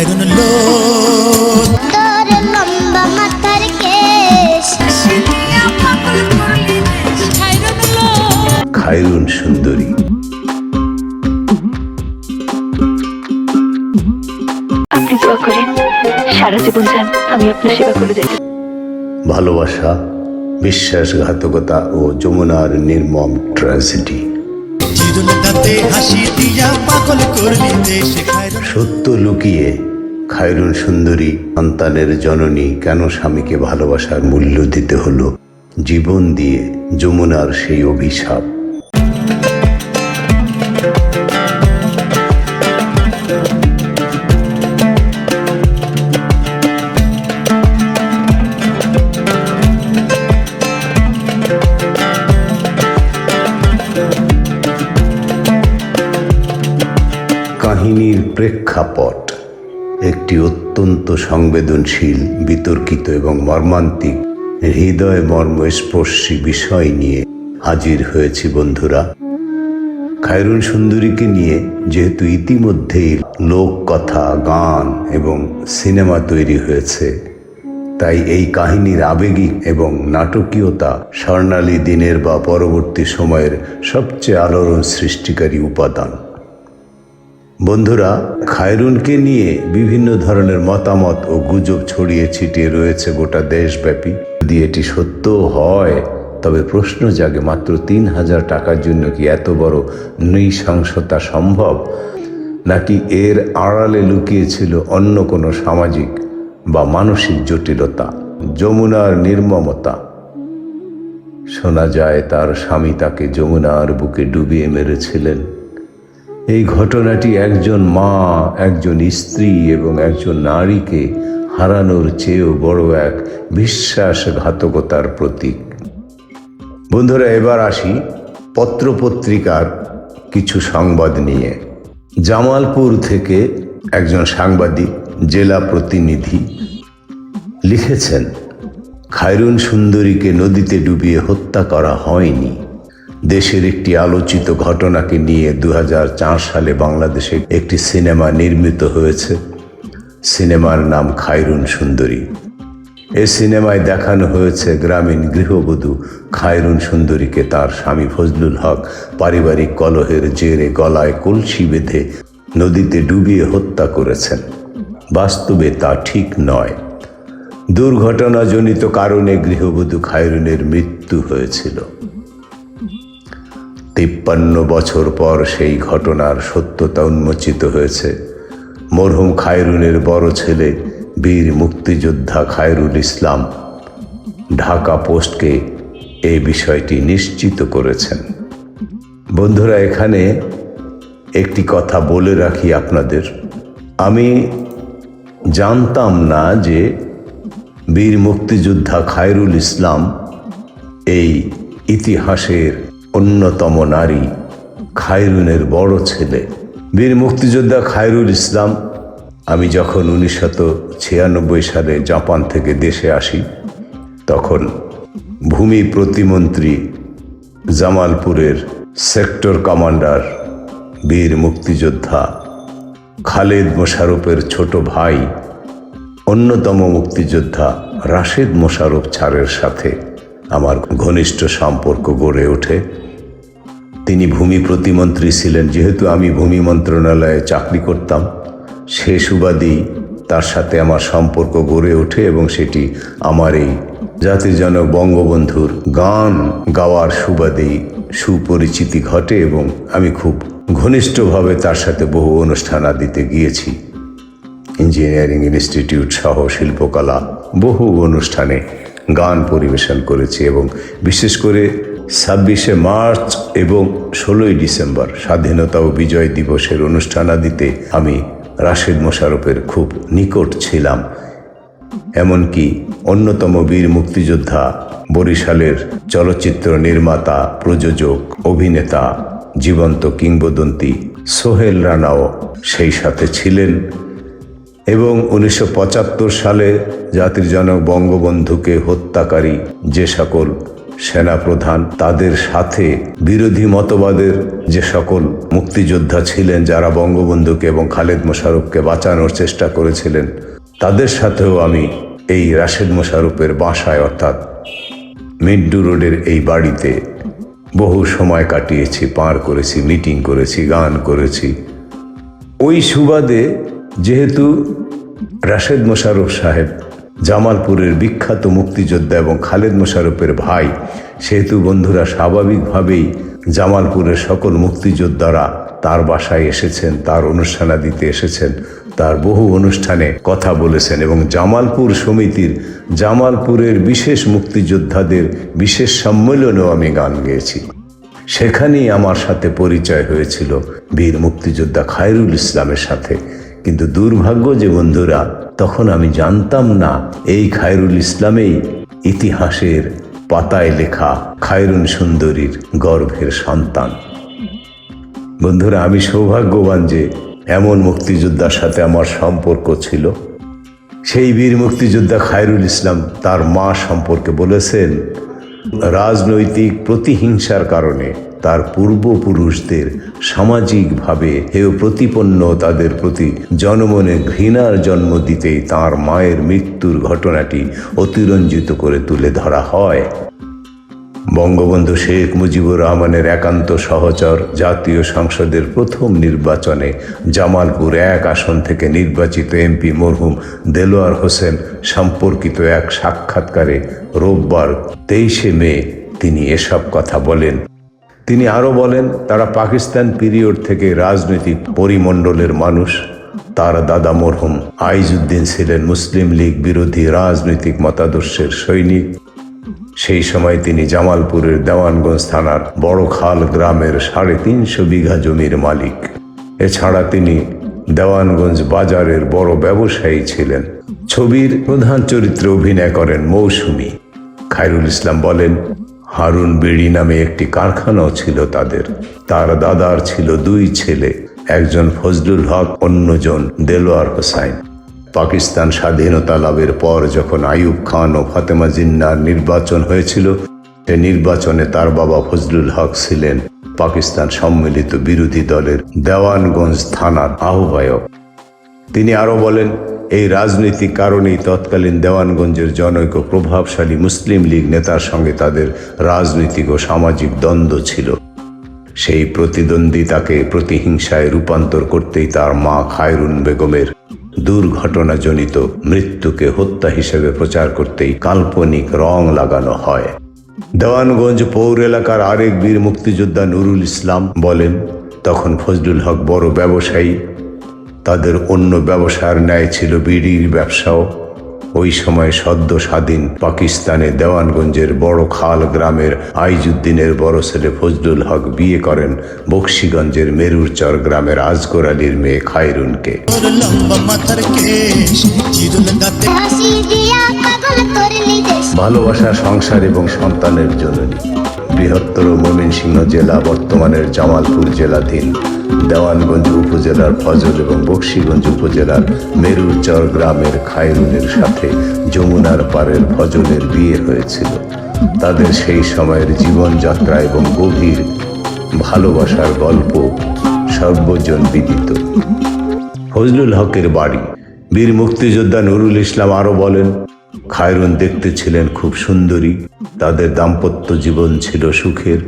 খায়রুন লোক তোর লম্বা মাথার কেশ খায়রুন সুন্দরী। আপনি দোয়া করেন সারা জীবন যান আমি আপনার সেবা করে যেতে ভালোবাসা বিশ্বাসঘাতকতা ও যমুনার নির্মম ট্র্যাজেডি সত্য লুকিয়ে খায়রুন সুন্দরী সন্তানের জননী কেন স্বামীকে ভালোবাসার মূল্য দিতে হলো? জীবন দিয়ে যমুনার সেই অভিশাপ। একটি অত্যন্ত সংবেদনশীল, বিতর্কিত এবং মর্মান্তিক হৃদয় মর্মস্পর্শী বিষয় নিয়ে হাজির হয়েছি বন্ধুরা। খায়রুন সুন্দরীকে নিয়ে যেহেতু ইতিমধ্যেই লোককথা, গান এবং সিনেমা তৈরি হয়েছে, তাই এই কাহিনীর আবেগিক এবং নাটকীয়তা স্বর্ণালী দিনের বা পরবর্তী সময়ের সবচেয়ে আলোড়ন সৃষ্টিকারী উপাদান। বন্ধুরা, খায়রুনকে নিয়ে বিভিন্ন ধরনের মতামত ও গুজব ছড়িয়ে ছিটিয়ে রয়েছে গোটা দেশব্যাপী। যদি এটি সত্য হয়, তবে প্রশ্ন জাগে মাত্র তিন হাজার টাকার জন্য কি এত বড় নৃশংসতা সম্ভব? নাকি এর আড়ালে লুকিয়েছিল অন্য কোনো সামাজিক বা মানসিক জটিলতা, যমুনার নির্মমতা? শোনা যায় তার স্বামী তাকে যমুনার বুকে ডুবিয়ে মেরেছিলেন। এই ঘটনাটি একজন মা, একজন স্ত্রী এবং একজন নারীকে হারানোর চেয়েও বড় এক বিশ্বাসঘাতকতার প্রতীক। বন্ধুরা, এবার আসি পত্রপত্রিকার কিছু সংবাদ নিয়ে। জামালপুর থেকে একজন সাংবাদিক, জেলা প্রতিনিধি লিখেছেন, খায়রুন সুন্দরীকে নদীতে ডুবিয়ে হত্যা করা হয়নি। দেশের একটি আলোচিত ঘটনাকে নিয়ে দু হাজার চার সালে বাংলাদেশে একটি সিনেমা নির্মিত হয়েছে। সিনেমার নাম খায়রুন সুন্দরী। এ সিনেমায় দেখানো হয়েছে গ্রামীণ গৃহবধূ খায়রুন সুন্দরীকে তার স্বামী ফজলুল হক পারিবারিক কলহের জেরে গলায় কলসি বেঁধে নদীতে ডুবিয়ে হত্যা করেছেন। বাস্তবে তা ঠিক নয়। দুর্ঘটনাজনিত কারণে গৃহবধূ খায়রুনের মৃত্যু হয়েছিল। তিপ্পান্ন বছর পর সেই ঘটনার সত্যতা উন্মোচিত হয়েছে। মরহুম খায়রুলের বড় ছেলে, বীর মুক্তিযোদ্ধা খায়রুল ইসলাম, ঢাকা পোস্টকে এই বিষয়টি নিশ্চিত করেছেন। বন্ধুরা, এখানে একটি কথা বলে রাখি আপনাদের। আমি জানতাম না যে বীর মুক্তিযোদ্ধা খায়রুল ইসলাম এই ইতিহাসের অন্যতম নারী খায়রুনের বড় ছেলে। বীর মুক্তিযোদ্ধা খায়রুল ইসলাম, আমি যখন উনিশশত ছিয়ানব্বই সালে জাপান থেকে দেশে আসি, তখন ভূমি প্রতিমন্ত্রী জামালপুরের সেক্টর কমান্ডার বীর মুক্তিযোদ্ধা খালেদ মোশারফের ছোট ভাই, অন্যতম মুক্তিযোদ্ধা রাশেদ মোশারফ ছাড়ের সাথে আমার ঘনিষ্ঠ সম্পর্ক গড়ে ওঠে। তিনি ভূমি প্রতিমন্ত্রী ছিলেন। যেহেতু আমি ভূমি মন্ত্রণালয়ে চাকরি করতাম, সে সুবাদেই তার সাথে আমার সম্পর্ক গড়ে ওঠে এবং সেটি আমার এই জাতিজনক বঙ্গবন্ধুর গান গাওয়ার সুবাদেই সুপরিচিতি ঘটে এবং আমি খুব ঘনিষ্ঠভাবে তার সাথে বহু অনুষ্ঠান আদিতে গিয়েছি। ইঞ্জিনিয়ারিং ইনস্টিটিউট সহ শিল্পকলা বহু অনুষ্ঠানে গান পরিবেশন করেছি এবং বিশেষ করে ছাব্বিশে মার্চ এবং ষোলোই ডিসেম্বর স্বাধীনতা ও বিজয় দিবসের অনুষ্ঠানাদিতে আমি রাশেদ মোশারফের খুব নিকট ছিলাম। এমনকি অন্যতম বীর মুক্তিযোদ্ধা বরিশালের চলচ্চিত্র নির্মাতা, প্রযোজক, অভিনেতা, জীবন্ত কিংবদন্তি সোহেল রানাও সেই সাথে ছিলেন এবং উনিশশো পঁচাত্তর সালে জাতির জনক বঙ্গবন্ধুকে হত্যাকারী যে সকল সেনাপ্রধান তাদের সাথে বিরোধী মতবাদের যে সকল মুক্তিযোদ্ধা ছিলেন, যারা বঙ্গবন্ধুকে এবং খালেদ মোশারফকে বাঁচানোর চেষ্টা করেছিলেন, তাদের সাথেও আমি এই রাশেদ মোশারফের বাসায়, অর্থাৎ মিড্ডু রোডের এই বাড়িতে বহু সময় কাটিয়েছি, পার করেছি, মিটিং করেছি, গান করেছি। ওই সুবাদে যেহেতু রাশেদ মোশারফ সাহেব জামালপুরের বিখ্যাত মুক্তিযোদ্ধা এবং খালেদ মোশারফের ভাই। সেহেতু বন্ধুরা, স্বাভাবিকভাবেই জামালপুরের সকল মুক্তিযোদ্ধারা তার বাসায় এসেছেন, তার অনুষ্ঠানাদিতে এসেছেন, তার বহু অনুষ্ঠানে কথা বলেছেন এবং জামালপুর সমিতির, জামালপুরের বিশেষ মুক্তিযোদ্ধাদের বিশেষ সম্মেলনেও আমি গান গেয়েছি। সেখানেই আমার সাথে পরিচয় হয়েছিল বীর মুক্তিযোদ্ধা খায়রুল ইসলামের সাথে। কিন্তু দুর্ভাগ্য যে বন্ধুরা তখন আমি জানতাম না এই খায়রুল ইসলামেই ইতিহাসের পাতায় লেখা খায়রুন সুন্দরীর গর্ভের সন্তান। বন্ধুরা, আমি সৌভাগ্যবান যে এমন মুক্তিযোদ্ধার সাথে আমার সম্পর্ক ছিল। সেই বীর মুক্তিযোদ্ধা খায়রুল ইসলাম তার মা সম্পর্কে বলেছেন, রাজনৈতিক প্রতিহিংসার কারণে তার পূর্বপুরুষদের সামাজিকভাবে হেয় প্রতিপন্ন তাদের প্রতি জনমনে ঘৃণার জন্ম দিতেই তার মায়ের মৃত্যুর ঘটনাটি অতিরঞ্জিত করে তুলে ধরা হয়। বঙ্গবন্ধু শেখ মুজিবুর রহমানের একান্ত সহচর জাতীয় সংসদের প্রথম নির্বাচনে জামালপুর এক আসন থেকে নির্বাচিত এমপি মরহুম দেলোয়ার হোসেন সম্পর্কিত এক সাক্ষাৎকারে রোববার তেইশে মে তিনি এসব কথা বলেন। তিনি আরও বলেন, তারা পাকিস্তান পিরিয়ড থেকে রাজনৈতিক পরিমণ্ডলের মানুষ। তার দাদা মরহুম আইজউদ্দিন ছিলেন মুসলিম লীগ বিরোধী রাজনৈতিক মতাদর্শের সৈনিক। সেই সময় তিনি জামালপুরের দেওয়ানগঞ্জ থানার বড় খাল গ্রামের সাড়ে তিনশো বিঘা জমির মালিক। এছাড়া তিনি দেওয়ানগঞ্জ বাজারের বড় ব্যবসায়ী ছিলেন। ছবির প্রধান চরিত্রে অভিনয় করেন মৌসুমী। খায়রুল ইসলাম বলেন হারুন বিড়ি নামে একটি কারখানাও ছিল তাদের। তার দাদার ছিল দুই ছেলে, একজন ফজলুল হক, অন্যজন দেলোয়ার হোসাইন। পাকিস্তান স্বাধীনতা লাভের পর যখন আইয়ুব খান ও ফাতেমা জিন্নার নির্বাচন হয়েছিল, সে নির্বাচনে তার বাবা ফজলুল হক ছিলেন পাকিস্তান সম্মিলিত বিরোধী দলের দেওয়ানগঞ্জ থানার আহ্বায়ক। তিনি আরও বলেন এই রাজনৈতিক কারণেই তৎকালীন দেওয়ানগঞ্জের জনৈক প্রভাবশালী মুসলিম লীগ নেতার সঙ্গে তাদের রাজনৈতিক ও সামাজিক দ্বন্দ্ব ছিল। সেই প্রতিদ্বন্দ্বিতাকে প্রতিহিংসায় রূপান্তর করতেই তার মা খায়রুন বেগমের দুর্ঘটনাজনিত মৃত্যুকে হত্যা হিসেবে প্রচার করতেই কাল্পনিক রং লাগানো হয়। দেওয়ানগঞ্জ পৌর এলাকার আরেক বীর মুক্তিযোদ্ধা নুরুল ইসলাম বলেন, তখন ফজলুল হক বড় ব্যবসায়ী তাদের অন্য ব্যবসার ন্যায় ছিল বিড়ির ব্যবসাও। ওই সময় সদ্য স্বাধীন পাকিস্তানে দেওয়ানগঞ্জের বড় খাল গ্রামের আইজুদ্দিনের বড় ছেলে ফজলুল হক বিয়ে করেন বক্সিগঞ্জের মেরুরচর গ্রামের আজগর আলীর মেয়ে খায়রুনকে। ভালোবাসা সংসার এবং সন্তানের জননী। বৃহত্তর ময়মনসিংহ জেলা বর্তমানের জামালপুর জেলাধীন। দেওয়ানগঞ্জ উপজেলার ফজল এবং বক্সিগঞ্জ উপজেলার মেরুরচর গ্রামের খায়রুনের সাথে যমুনার পারের ফজলের বিয়ে হয়েছিল। তাদের সেই সময়ের জীবনযাত্রা এবং গভীর ভালোবাসার গল্প সর্বজন বিদিত। ফজলুল হকের বাড়ি। বীর মুক্তিযোদ্ধা নুরুল ইসলাম আরও বলেন খায়রুন দেখতে ছিলেন খুব সুন্দরী। তাদের দাম্পত্য জীবন ছিল সুখের।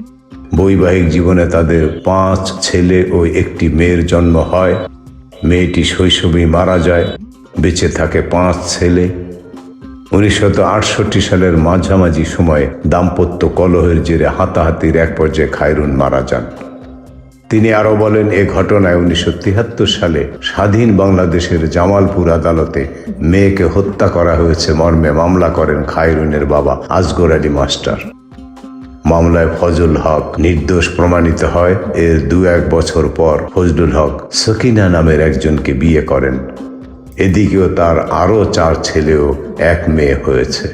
বৈবাহিক জীবনে তাদের পাঁচ ছেলে ও একটি মেয়ের জন্ম হয়। মেয়েটি শৈশবেই মারা যায়, বেঁচে থাকে পাঁচ ছেলে। উনিশশো আটষট্টি সালের মাঝামাঝি সময়ে দাম্পত্য কলহের জেরে হাতাহাতির এক পর্যায়ে খায়রুন মারা যান। তিনি আরও বলেন, এ ঘটনায় উনিশশো তিয়াত্তর সালে স্বাধীন বাংলাদেশের জামালপুর আদালতে মেয়েকে হত্যা করা হয়েছে। মর্মে মামলা করেন খায়রুনের বাবা আজগর আলী মাস্টার। মামলায় ফজল হক নির্দোষ প্রমাণিত হয়। এর দু এক বছর পর ফজলুল হক সকিনা নামের একজনকে বিয়ে করেন। এদিকেও তার আরও চার ছেলেও এক মেয়ে হয়েছে।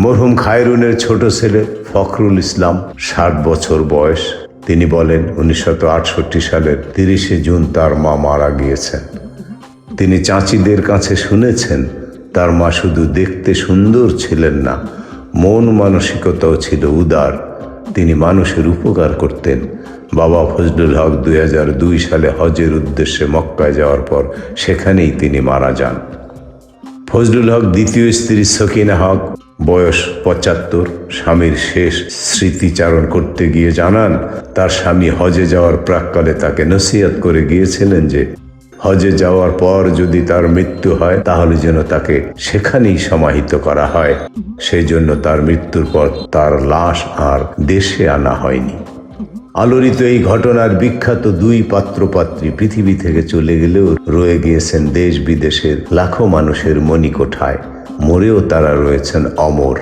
মরহুম খায়রুনের ছোট ছেলে ফখরুল ইসলাম, ষাট বছর বয়স। তিনি বলেন, উনিশশো আটষট্টি সালের তিরিশে জুন তার মা মারা গিয়েছেন। তিনি চাচিদের কাছে শুনেছেন, তার মা শুধু দেখতে সুন্দর ছিলেন না, মন মানসিকতাও ছিল উদার। তিনি মানুষের উপকার করতেন। বাবা ফজলুল হক দুই হাজার দুই সালে হজের উদ্দেশ্যে মক্কায় যাওয়ার পর সেখানেই তিনি মারা যান। ফজলুল হক দ্বিতীয় স্ত্রী সকিনা হক বয়স পঁচাত্তর, স্বামীর শেষ স্মৃতিচারণ করতে গিয়ে জানান, তার স্বামী হজে যাওয়ার প্রাককালে তাকে নসিহত করে গিয়েছিলেন যে, হজে যাওয়ার পর যদি তার মৃত্যু হয়, তাহলে যেন তাকে সেখানেই সমাহিত করা হয়। সেই জন্য তার মৃত্যুর পর তার লাশ আর দেশে আনা হয়নি। আলোড়িত এই ঘটনার বিখ্যাত দুই পাত্রপাত্রী পৃথিবী থেকে চলে গেলেও রয়ে গিয়েছেন দেশ বিদেশের লাখো মানুষের মণিকোঠায়। মরেও তারা রয়েছেন অমর।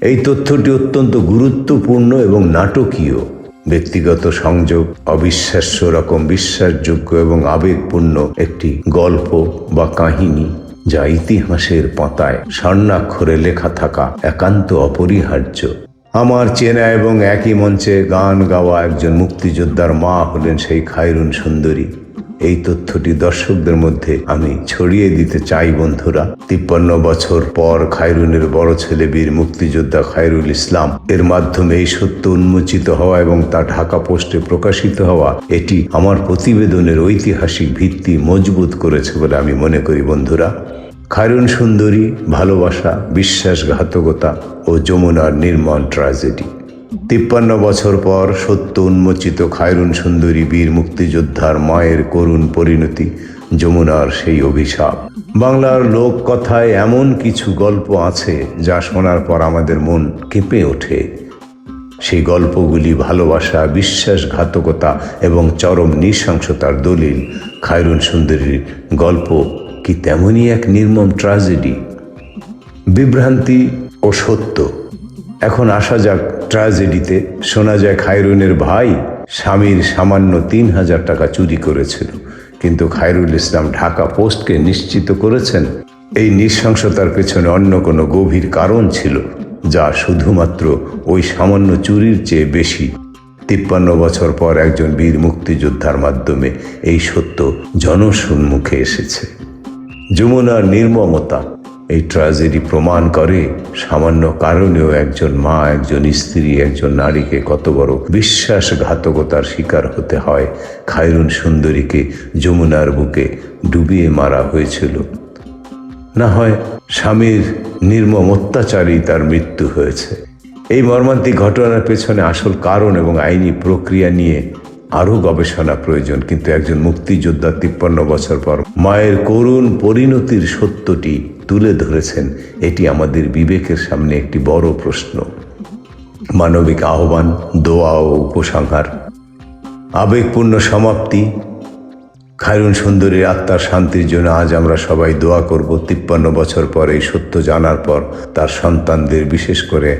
এই তথ্যটি অত্যন্ত গুরুত্বপূর্ণ এবং নাটকীয়। ব্যক্তিগত সংযোগ, অবিশ্বাস্য রকম বিশ্বাসযোগ্য এবং আবেগপূর্ণ একটি গল্প বা কাহিনী যা ইতিহাসের পাতায় স্বর্ণাক্ষরে লেখা থাকা একান্ত অপরিহার্য। আমার চেনা এবং একই মঞ্চে গান গাওয়া একজন মুক্তিযোদ্ধার মা হলেন সেই খায়রুন সুন্দরী। এই তথ্যটি দর্শকদের মধ্যে আমি ছড়িয়ে দিতে চাই, বন্ধুরা। তিপ্পান্ন বছর পর খায়রুনের বড় ছেলে বীর মুক্তিযোদ্ধা খায়রুল ইসলাম এর মাধ্যমে এই সত্য উন্মোচিত হওয়া এবং তা ঢাকা পোস্টে প্রকাশিত হওয়া এটি আমার প্রতিবেদনের ঐতিহাসিক ভিত্তি মজবুত করেছে বলে আমি মনে করি, বন্ধুরা। খায়রুন সুন্দরী, ভালোবাসা, বিশ্বাসঘাতকতা ও যমুনার নির্মম ট্র্যাজেডি তিপ্পান্ন বছর পর সত্য উন্মোচিত খায়রুন সুন্দরী বীর মুক্তিযোদ্ধার মায়ের করুণ পরিণতি, যমুনার সেই অভিশাপ। বাংলার লোক কথায় এমন কিছু গল্প আছে যা শোনার পর আমাদের মন কেঁপে ওঠে। সেই গল্পগুলি ভালোবাসা, বিশ্বাসঘাতকতা এবং চরম নৃশংসতার দলিল। খায়রুন সুন্দরীর গল্প কি তেমনই এক নির্মম ট্র্যাজেডি? বিভ্রান্তি ও সত্য এখন আসা যাক ট্র্যাজেডিতে শোনা যায় খায়রুনের ভাই স্বামীর সামান্য তিন হাজার টাকা চুরি করেছিল। কিন্তু খায়রুল ইসলাম ঢাকা পোস্টকে নিশ্চিত করেছেন। এই নৃশংসতার পেছনে অন্য কোনো গভীর কারণ ছিল, যা শুধুমাত্র ওই সামান্য চুরির চেয়ে বেশি। তিপ্পান্ন বছর পর একজন বীর মুক্তিযোদ্ধার মাধ্যমে এই সত্য জনসম্মুখে এসেছে। যমুনার নির্মমতা এই ট্র্যাজেডি প্রমাণ করে সামান্য কারণেও একজন মা, একজন স্ত্রী, একজন নারীকে কত বড় বিশ্বাসঘাতকতার শিকার হতে হয়। খায়রুন সুন্দরীকে যমুনার বুকে ডুবিয়ে মারা হয়েছিল। না হয় স্বামীর নির্মম অত্যাচারেই তার মৃত্যু হয়েছে। এই মর্মান্তিক ঘটনার পেছনে আসল কারণ এবং আইনি প্রক্রিয়া নিয়ে আরও গবেষণা প্রয়োজন, কিন্তু একজন মুক্তিযোদ্ধা তিপ্পান্ন বছর পর মায়ের করুণ পরিণতির সত্যটি তুলে ধরেছেন, এটি আমাদের বিবেকের সামনে একটি বড় প্রশ্ন। মানবিক আহ্বান, দোয়া ও উপসংহার। আবেগপূর্ণ সমাপ্তি। খায়রুন সুন্দরীর আত্মার শান্তির জন্য আজ আমরা সবাই দোয়া করব, তিপ্পান্ন বছর পর এই সত্য জানার পর তার সন্তানদের, বিশেষ করে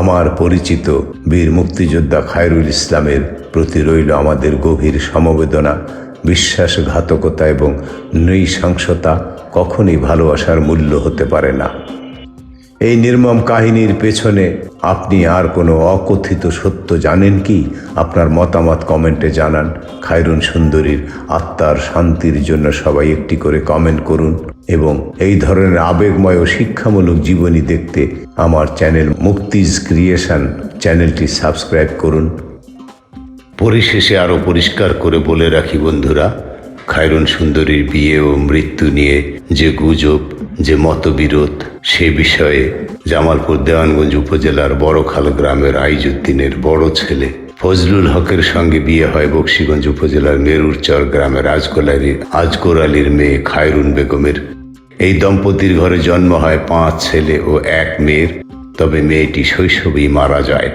আমার পরিচিত বীর মুক্তিযোদ্ধা খায়রুল ইসলামের প্রতি রইল আমাদের গভীর সমবেদনা, বিশ্বাসঘাতকতা এবং নৃশংসতা কখনই ভালোবাসার মূল্য হতে পারে না। এই নির্মম কাহিনীর পেছনে আপনি আর কোনো অকথিত সত্য জানেন কি? আপনার মতামত কমেন্টে জানান। খায়রুন সুন্দরীর আত্মার শান্তির জন্য সবাই একটি করে কমেন্ট করুন এবং এই ধরনের আবেগময় ও শিক্ষামূলক জীবনী দেখতে আমার চ্যানেল মুক্তিজ ক্রিয়েশন চ্যানেলটি সাবস্ক্রাইব করুন। পরিশেষে আরও পরিষ্কার করে বলে রাখি বন্ধুরা খায়রুন সুন্দরীর বিয়ে ও মৃত্যু নিয়ে যে গুজব, যে মতবিরোধ, সে বিষয়ে জামালপুর দেওয়ানগঞ্জ উপজেলার বড়খাল গ্রামের আইজুদ্দিনের বড় ছেলে। ফজলুল হকের সঙ্গে বিয়ে হয় বক্সিগঞ্জ উপজেলার মেরুরচর গ্রামের আজগর আলীর আজগর আলীর মেয়ে খায়রুন বেগমের। এই দম্পতির ঘরে জন্ম হয় পাঁচ ছেলে ও এক মেয়ের, তবে মেয়েটি শৈশবেই মারা যায়।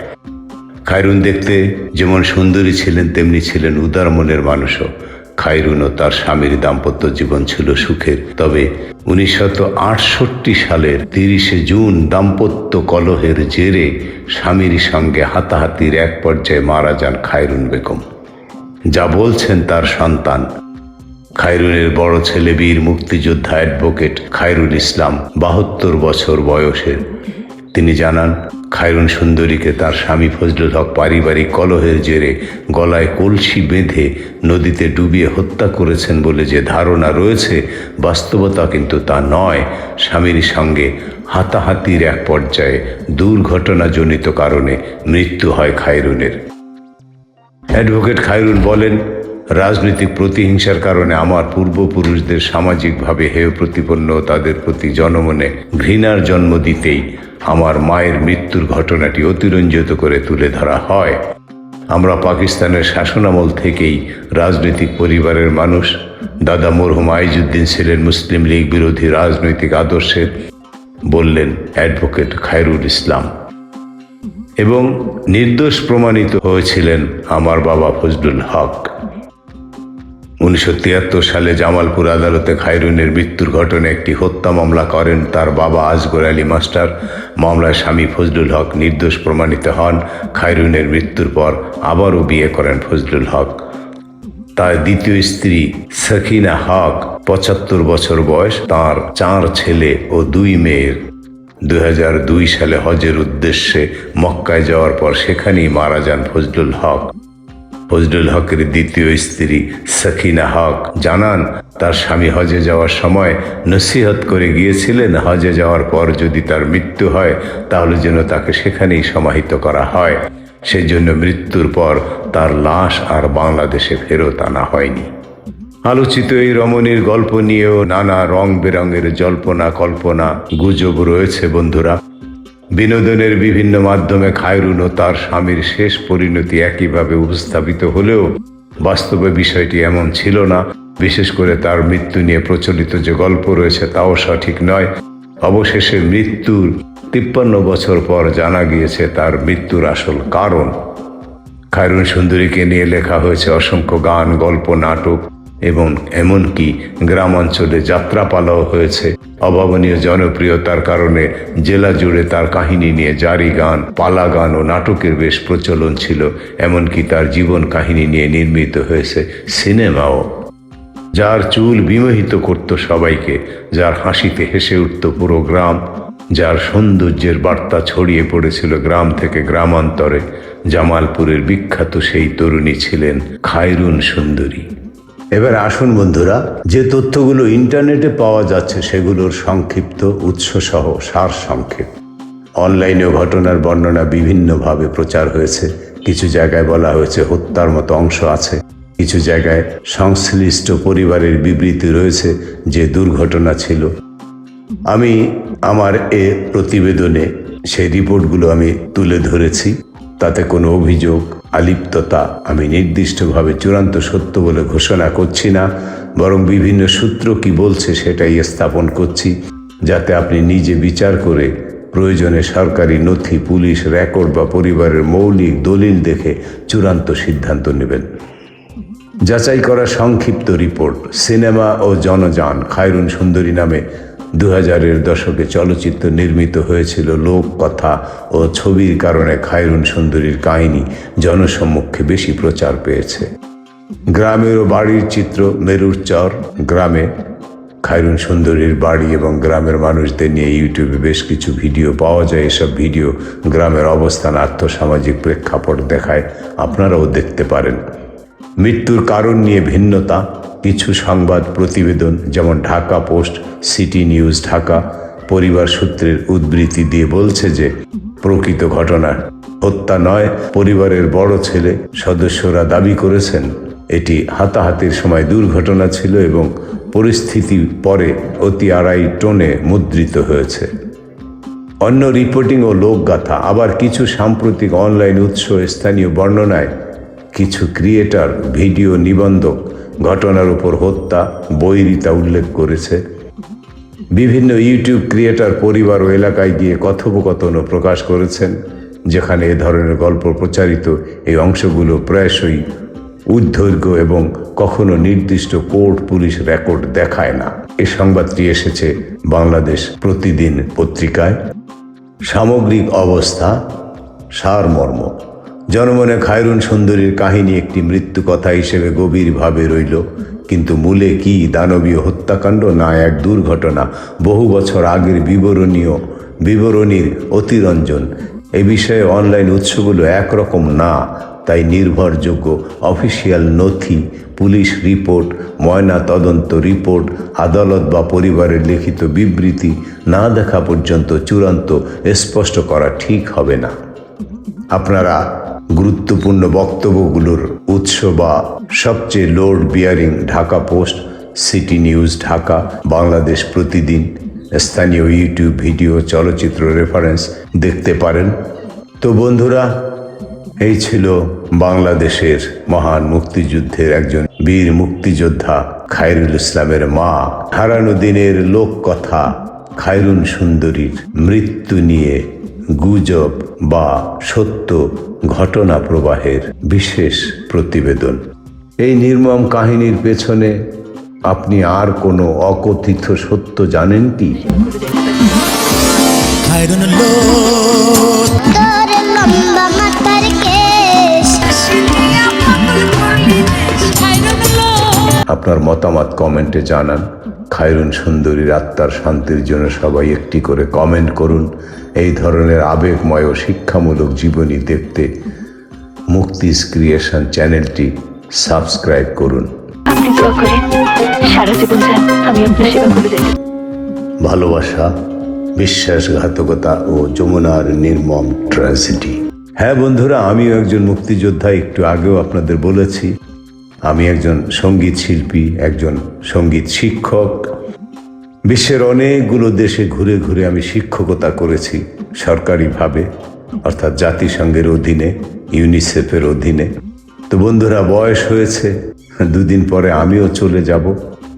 খায়রুন দেখতে যেমন সুন্দরী ছিলেন, তেমনি ছিলেন উদার মনের মানুষও। খায়রুন ও তার স্বামীর দাম্পত্য জীবন ছিল সুখের। তবে উনিশশো আটষট্টি সালের তিরিশে জুন দাম্পত্য কলহের জেরে স্বামীর সঙ্গে হাতাহাতির এক পর্যায়ে মারা যান খায়রুন বেগম। যা বলছেন তার সন্তান। খায়রুনের বড় ছেলে বীর মুক্তিযোদ্ধা অ্যাডভোকেট খায়রুল ইসলাম বাহাত্তর বছর বয়সের। তিনি জানান, খায়রুন সুন্দরীকে তার স্বামী ফজলুল হক পারিবারিক কলহের জেরে গলায় কলসি বেঁধে নদীতে ডুবিয়ে হত্যা করেছেন বলে যে ধারণা রয়েছে, বাস্তবতা কিন্তু তা নয়। স্বামীর সঙ্গে হাতাহাতির এক পর্যায়ে দুর্ঘটনাজনিত কারণে মৃত্যু হয় খায়রুনের। অ্যাডভোকেট খায়রুল বলেন, রাজনৈতিক প্রতিহিংসার কারণে আমার পূর্বপুরুষদের সামাজিকভাবে হেয় প্রতিপন্ন তাদের প্রতি জনমনে ঘৃণার জন্ম দিতেই আমার মায়ের মৃত্যুর ঘটনাটি অতিরঞ্জিত করে তুলে ধরা হয়। আমরা পাকিস্তানের শাসনামল থেকেই রাজনৈতিক পরিবারের মানুষ, দাদা মরহুম আইজুদ্দিন ছিলেন মুসলিম লীগ বিরোধী রাজনৈতিক আদর্শের, বললেন অ্যাডভোকেট খায়রুল ইসলাম। এবং নির্দোষ প্রমাণিত হয়েছিলেন আমার বাবা ফজলুল হক। উনিশশো তিয়াত্তর সালে জামালপুর আদালতে খায়রুনের মৃত্যুর ঘটনায় একটি হত্যা মামলা করেন তার বাবা আজগর আলী মাস্টার। মামলায় স্বামী ফজলুল হক নির্দোষ প্রমাণিত হন। খায়রুনের মৃত্যুর পর আবারও বিয়ে করেন ফজলুল হক। তার দ্বিতীয় স্ত্রী সখিনা হক, পঁচাত্তর বছর বয়স, তার চার ছেলে ও দুই মেয়ের। দু হাজার দুই সালে হজের উদ্দেশ্যে মক্কায় যাওয়ার পর সেখানেই মারা যান ফজলুল হক। ফজলুল হকের দ্বিতীয় স্ত্রী সখিনা হক জানান, তার স্বামী হজে যাওয়ার সময় নসিহত করে গিয়েছিলেন। হজে যাওয়ার পর যদি তার মৃত্যু হয়, তাহলে যেন তাকে সেখানেই সমাহিত করা হয়। সেই জন্য মৃত্যুর পর তার লাশ আর বাংলাদেশে ফেরত আনা হয়নি। আলোচিত এই রমণীর গল্প নিয়েও নানা রং বেরঙের জল্পনা কল্পনা গুজব রয়েছে বন্ধুরা। বিনোদনের বিভিন্ন মাধ্যমে খায়রুন ও তার স্বামীর শেষ পরিণতি একইভাবে উপস্থাপিত হলেও বাস্তবে বিষয়টি এমন ছিল না, বিশেষ করে তার মৃত্যু নিয়ে প্রচলিত যে গল্প রয়েছে তাও সঠিক নয়। অবশেষে মৃত্যুর তিপ্পান্ন বছর পর জানা গিয়েছে তার মৃত্যুর আসল কারণ। খায়রুন সুন্দরীকে নিয়ে লেখা হয়েছে অসংখ্য গান, গল্প, নাটক এবং এমনকি গ্রামাঞ্চলে যাত্রাপালাও হয়েছে। অভাবনীয় জনপ্রিয়তার কারণে জেলা জুড়ে তার কাহিনী নিয়ে জারি গান, পালা গান ও নাটকের বেশ প্রচলন ছিল, এমনকি তার জীবন কাহিনী নিয়ে নির্মিত হয়েছে সিনেমাও। যার চুল বিমোহিত করত সবাইকে, যার হাসিতে হেসে উঠত পুরো গ্রাম, যার সৌন্দর্যের বার্তা ছড়িয়ে পড়েছিল গ্রাম থেকে গ্রামান্তরে, জামালপুরের বিখ্যাত সেই তরুণী ছিলেন খায়রুন সুন্দরী। এবার আসুন বন্ধুরা, যে তথ্যগুলো ইন্টারনেটে পাওয়া যাচ্ছে সেগুলোর সংক্ষিপ্ত উৎসসহ সার সংক্ষেপ। অনলাইনে ঘটনার বর্ণনা বিভিন্নভাবে প্রচার হয়েছে। কিছু জায়গায় বলা হয়েছে হত্যার মতো অংশ আছে। কিছু জায়গায় সংশ্লিষ্ট পরিবারের বিবৃতি রয়েছে যে দুর্ঘটনা ছিল। আমি আমার এ প্রতিবেদনে সেই রিপোর্টগুলো আমি তুলে ধরেছি। তাতে কোনো অভিযোগ, আলিপ্ততা আমি নির্দিষ্টভাবে চূড়ান্ত সত্য বলে ঘোষণা করছি না, বরং বিভিন্ন সূত্র কি বলছে সেটাই স্থাপন করছি, যাতে আপনি নিজে বিচার করে প্রয়োজনে সরকারি নথি, পুলিশ রেকর্ড বা পরিবারের মৌলিক দলিল দেখে চূড়ান্ত সিদ্ধান্ত নেবেন। যাচাই করা সংক্ষিপ্ত রিপোর্ট, সিনেমা ও জনযান, খায়রুন সুন্দরী নামে দু হাজারের দশকে চলচ্চিত্র নির্মিত হয়েছিল লোককথা ও ছবির কারণে খায়রুন সুন্দরীর কাহিনী জনসম্মুখে বেশি প্রচার পেয়েছে। গ্রামের ও বাড়ির চিত্র মেরুর চর, গ্রামে খায়রুন সুন্দরীর বাড়ি এবং গ্রামের মানুষদের নিয়ে ইউটিউবে বেশ কিছু ভিডিও পাওয়া যায়। এসব ভিডিও গ্রামের অবস্থান, আর্থসামাজিক প্রেক্ষাপট দেখায়। আপনারাও দেখতে পারেন। মৃত্যুর কারণ নিয়ে ভিন্নতা, কিছু সংবাদ প্রতিবেদন যেমন Dhaka post, city news Dhaka, পরিবার সূত্রের উদ্ধৃতি দিয়ে বলছে যে, প্রকৃত ঘটনা। হত্যা নয়, পরিবারের বড় ছেলে, সদস্যরা দাবি করেছেন, এটি হাতাহাতির সময় দুর্ঘটনা ছিল এবং পরিস্থিতি পরে অতি আড়াই টোনে মুদ্রিত হয়েছে। অন্য রিপোর্টিং ও লোকগাথা, আবার কিছু সাম্প্রতিক অনলাইন উৎস স্থানীয় বর্ণনায় কিছু ক্রিয়েটার ভিডিও নিবন্ধক ঘটনার উপর হত্যা, বৈরিতা উল্লেখ করেছে। বিভিন্ন ইউটিউব ক্রিয়েটার পরিবার ও এলাকায় গিয়ে কথোপকথনও প্রকাশ করেছেন, যেখানে এ ধরনের গল্প প্রচারিত এই অংশগুলো প্রায়শই উদ্ধৈর্ঘ্য এবং কখনো নির্দিষ্ট কোর্ট পুলিশ রেকর্ড দেখায় না। এ সংবাদটি এসেছে বাংলাদেশ প্রতিদিন পত্রিকায়। সামগ্রিক অবস্থা সারমর্ম। জনমনে খায়রুন সুন্দরীর কাহিনী একটি মৃত্যু কথা হিসেবে গভীরভাবে রইল। কিন্তু মূলে কি দানবীয় হত্যাকাণ্ড না এক দুর্ঘটনা? বহু বছর আগের বিবরণীয় বিবরণীর অতিরঞ্জন। এ বিষয়ে অনলাইন উৎসগুলো একরকম না, তাই নির্ভরযোগ্য অফিসিয়াল নথি, পুলিশ রিপোর্ট ময়না তদন্ত রিপোর্ট, আদালত বা পরিবারের লিখিত বিবৃতি না দেখা পর্যন্ত চূড়ান্ত স্পষ্ট করা ঠিক হবে না। আপনারা গুরুত্বপূর্ণ বক্তব্যগুলোর উৎস বা সবচেয়ে load bearing Dhaka post, city news Dhaka, Bangladesh Pratidin, স্থানীয় ইউটিউব ভিডিও, চলচ্চিত্র রেফারেন্স দেখতে পারেন। তো বন্ধুরা, এই ছিল বাংলাদেশের মহান মুক্তিযুদ্ধের একজন বীর মুক্তিযোদ্ধা খায়রুল ইসলামের মা। হারানো দিনের লোক কথা খায়রুন সুন্দরীর মৃত্যু নিয়ে গুজব বা সত্য ঘটনা প্রবাহের বিশেষ প্রতিবেদন। এই নির্মম কাহিনীর পেছনে আপনি আর কোনো অকথিত সত্য জানেন কি? আপনার মতামত কমেন্টে জানান। খায়রুন সুন্দরীর আত্মার শান্তির জন্য সবাই একটি করে কমেন্ট করুন। এই ধরনের আবেগময় ও শিক্ষামূলক জীবনী দেখতে মুক্তিস ক্রিয়েশন চ্যানেলটি সাবস্ক্রাইব করুন। ভালোবাসা বিশ্বাসঘাতকতা ও যমুনার নির্মম ট্র্যাজেডি হ্যাঁ বন্ধুরা আমিও একজন মুক্তিযোদ্ধা একটু আগেও আপনাদের বলেছি আমি একজন সংগীত শিল্পী একজন সংগীত শিক্ষক বিশ্বের অনেকগুলো দেশে ঘুরে ঘুরে আমি শিক্ষকতা করেছি সরকারিভাবে, অর্থাৎ জাতিসংঘের অধীনে, ইউনিসেফের অধীনে। তো বন্ধুরা, বয়স হয়েছে, দুদিন পরে আমিও চলে যাব।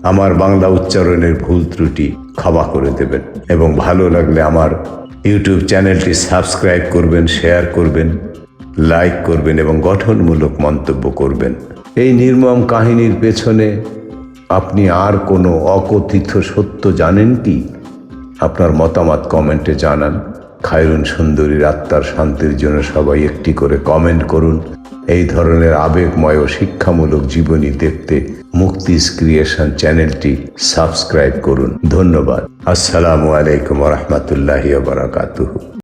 আমার বাংলা উচ্চারণের ভুল ত্রুটি ক্ষমা করে দেবেন। এবং ভালো লাগলে আমার ইউটিউব চ্যানেলটি সাবস্ক্রাইব করবেন, শেয়ার করবেন, লাইক করবেন এবং গঠনমূলক মন্তব্য করবেন। এই নির্মম কাহিনীর পেছনে আপনি আর কোনো অকথিত সত্য জানেন কি? আপনার মতামত কমেন্টে জানান। খায়রুন সুন্দরীর আত্মার শান্তির জন্য সবাই একটি করে কমেন্ট করুন। এই ধরনের আবেগময় ও শিক্ষামূলক জীবনী দেখতে মুক্তিস ক্রিয়েশন চ্যানেলটি সাবস্ক্রাইব করুন। ধন্যবাদ। আসসালামু আলাইকুম রহমতুল্লাহ বারাকাতুহু।